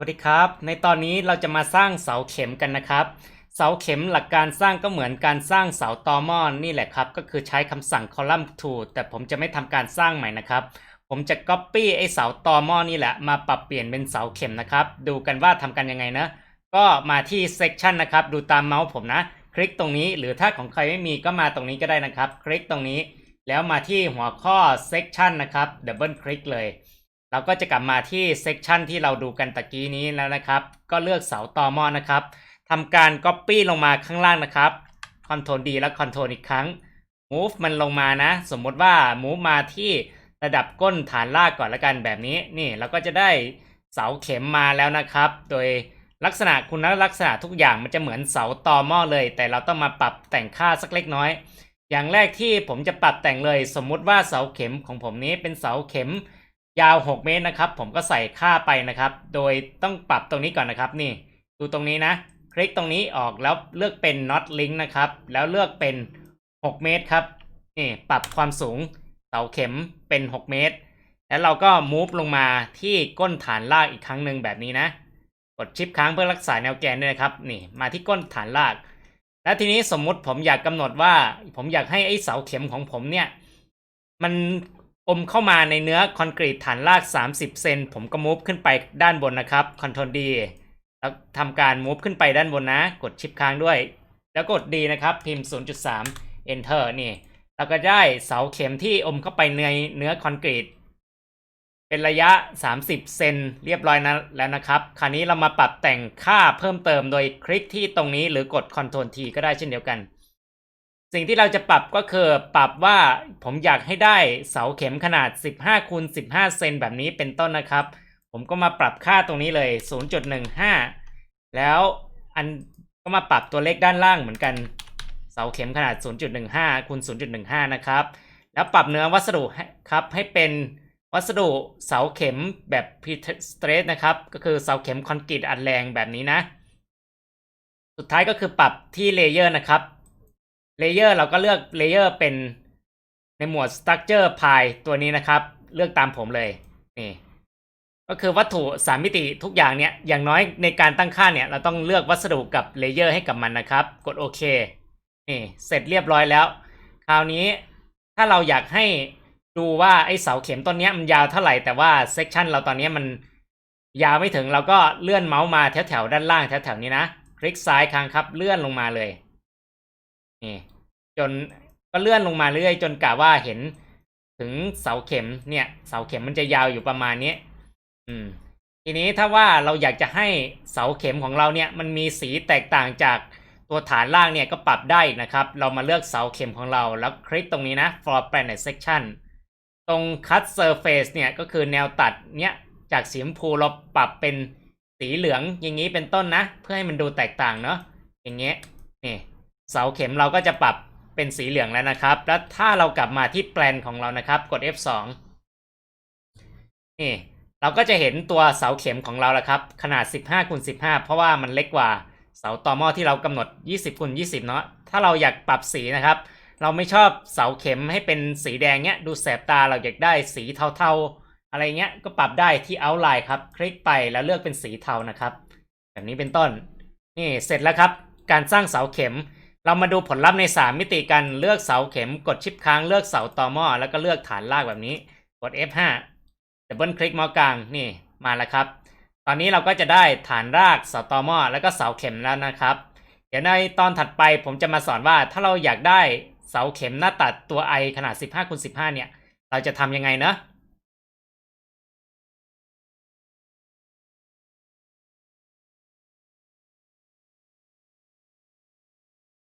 สวัสดีครับ ในตอนนี้เราจะมาสร้างเสาเข็มกันนะครับ เสาเข็มหลักการสร้างก็เหมือนการสร้างเสาตอม้อนนี่แหละครับ ก็คือใช้คำสั่ง column to แต่ผมจะไม่ทำการสร้างใหม่นะครับ ผมจะ copy ไอ้เสาตอม้อนนี่แหละ มาปรับเปลี่ยนเป็นเสาเข็มนะครับ ดูกันว่าทำกันยังไงนะ ก็มาที่ section นะครับ ดูตามเมาส์ผมนะ คลิกตรงนี้ หรือถ้าของใครไม่มีก็มาตรงนี้ก็ได้นะครับ คลิกตรงนี้ แล้วมาที่หัวข้อ section นะครับ double คลิกเลย เราก็จะกลับมาที่เซกชันที่เราดูกันตะกี้นี้แล้วนะครับ ก็เลือกเสาตอหมอนะครับทำการ Copy ลงมาข้างล่างนะครับ Ctrl D แล้ว Ctrl อีกครั้ง Move มันลงมานะ สมมติว่า Move มาที่ระดับก้นฐานลากก่อนละกันแบบนี้ นี่เราก็จะได้เสาเข็มมาแล้วนะครับ โดยลักษณะคุณลักษณะทุกอย่างมันจะเหมือนเสาตอหม้อเลย แต่เราต้องมาปรับแต่งค่าสักเล็กน้อย อย่างแรกที่ผมจะปรับแต่งเลย สมมุติว่าเสาเข็มของผมนี้เป็นเสาเข็ม ยาว 6 เมตรนะครับ ผมก็ใส่ค่าไปนะครับ โดยต้องปรับตรงนี้ก่อนนะครับ นี่ ดูตรงนี้นะ คลิกตรงนี้ออกแล้วเลือกเป็น not link นะครับ แล้วเลือกเป็น 6 เมตรครับ นี่ปรับความสูงเสาเข็มเป็น 6 เมตร แล้วเราก็ move ลงมาที่ก้นฐานลากอีกครั้งหนึ่งแบบนี้นะ กดชิปค้างเพื่อรักษาแนวแกนด้วยนะครับ นี่ มาที่ก้นฐานลาก แล้วทีนี้สมมุติผมอยากกำหนดว่า ผมอยากให้ไอ้เสาเข็มของผมเนี่ย มัน อมเข้ามาในเนื้อคอนกรีตฐานราก 30 เซนผมก็มูฟขึ้นไปด้านบนนะครับ Ctrl D แล้วทำการมูฟขึ้นไปด้านบนนะ กดชิปค้างด้วย แล้วกด D นะครับ พิมพ์ 0.3 Enter นี่เราก็ได้เสาเข็มที่อมเข้าไปในเนื้อคอนกรีตเป็นระยะ 30 เซนเรียบร้อยนะแล้วนะครับ คราวนี้เรามาปรับแต่งค่าเพิ่มเติมโดยคลิกที่ตรงนี้หรือกด Ctrl T ก็ได้เช่นเดียวกัน สิ่งที่เราจะปรับก็คือปรับว่าผมอยากให้ได้เสาเข็มขนาด 15คูณ15 เซนแบบนี้เป็นต้นนะครับ ผมก็มาปรับค่าตรงนี้เลย 0.15 แล้วอันก็มาปรับตัวเลขด้านล่างเหมือนกัน เสาเข็มขนาด 0.15คูณ0.15 นะครับ แล้วปรับเนื้อวัสดุครับให้เป็นวัสดุเสาเข็มแบบพีสเตรทนะครับ ก็คือเสาเข็มคอนกรีตอัดแรงแบบนี้นะ สุดท้ายก็คือปรับที่เลเยอร์นะครับ เลเยอร์เราก็เลือกเลเยอร์เป็นในหมวด structure pi ตัวนี้นะครับ เลือกตามผมเลยนี่ก็คือวัตถุสามมิติทุกอย่างเนี่ยอย่างน้อยในการตั้งค่าเนี่ย เราต้องเลือกวัสดุกับเลเยอร์ให้กับมันนะครับ กดโอเคนี่เสร็จเรียบร้อยแล้ว คราวนี้ถ้าเราอยากให้ดูว่าไอ้เสาเข็มต้นเนี้ยมันยาวเท่าไหร่แต่ว่าเซกชันเราตอนนี้มันยาวไม่ถึงเราก็เลื่อนเมาส์มาแถวแถวๆด้านล่างแถวแถวๆนี้นะ คลิกซ้ายค้างครับเลื่อนลงมาเลย นี่จนก็เลื่อนลงมาเรื่อยจนกะว่าเห็นถึงเสาเข็มเนี่ย เสาเข็มมันจะยาวอยู่ประมาณนี้อืม ทีนี้ถ้าว่าเราอยากจะให้เสาเข็มของเราเนี่ย มันมีสีแตกต่างจากตัวฐานล่างเนี่ยก็ปรับได้นะครับ เรามาเลือกเสาเข็มของเราแล้วคลิกตรงนี้นะ for planet section ตรง cut surface เนี่ยก็คือแนวตัดเนี่ยจากสีชมพูเราปรับเป็นสีเหลืองอย่างนี้เป็นต้นนะ เพื่อให้มันดูแตกต่างเนาะอย่างเงี้ยนี่ เสาเข็มเราก็จะปรับเป็นสีเหลืองแล้วนะครับ แล้วถ้าเรากลับมาที่แปลนของเรานะครับ กด F2 นี่เราก็จะเห็นตัวเสาเข็มของเราแล้วครับ ขนาด 15คูณ15 เพราะว่ามันเล็กกว่าเสาตอหม้อที่เรากำหนด 20คูณ20 เนาะถ้าเราอยากปรับสีนะครับ เราไม่ชอบเสาเข็มให้เป็นสีแดงเนี้ย ดูแสบตาเราอยากได้สีเทาๆ อะไรเงี้ย ก็ปรับได้ที่ outline ครับ คลิกไปแล้วเลือกเป็นสีเทานะครับ แบบนี้เป็นต้น นี่เสร็จแล้วครับ การสร้างเสาเข็ม เรามาดูผลลัพธ์ใน 3 มิติกัน เลือกเสาเข็ม กดชิปค้าง เลือกเสาต่อหม้อ แล้วก็เลือกฐานลากแบบนี้ กด F5 ดับเบิลคลิกเมาส์กลาง นี่ มาแล้วครับ ตอนนี้เราก็จะได้ฐานรากเสาต่อหม้อ แล้วก็เสาเข็มแล้วนะครับ เดี๋ยวในตอนถัดไปผมจะมาสอนว่า ถ้าเราอยากได้เสาเข็มหน้าตัดตัว i ขนาด 15คูณ15 เนี่ย เราจะทำยังไงเนะ